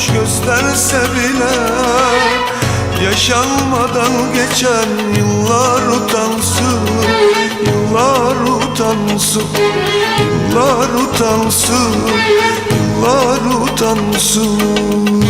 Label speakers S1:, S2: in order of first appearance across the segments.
S1: yaşlanmış gösterse bile Yaşanmadan geçen yıllar utansın Yıllar utansın Yıllar utansın Yıllar utansın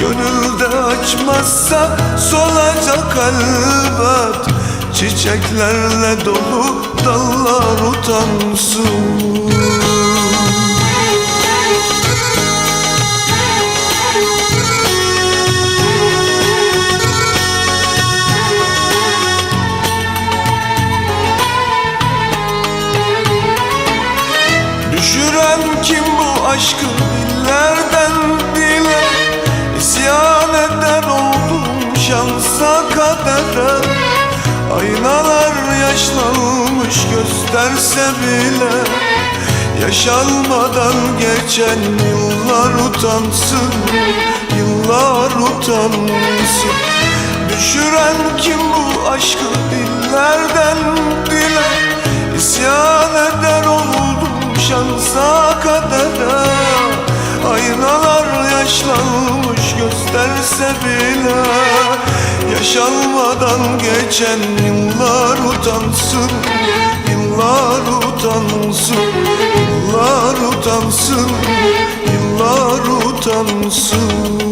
S1: Gönülde açmazsa solacak elbet. Çiçeklerle dolu dallar utansın yaşlanmış gösterse bile Yaşanmadan geçen yıllar utansın Yıllar utansın. Düşüren kim bu aşkı dillerden dile? İsyan eder yaşlanmış gösterse bile Yaşanmadan geçen yıllar utansın Yıllar utansın Yıllar utansın Yıllar utansın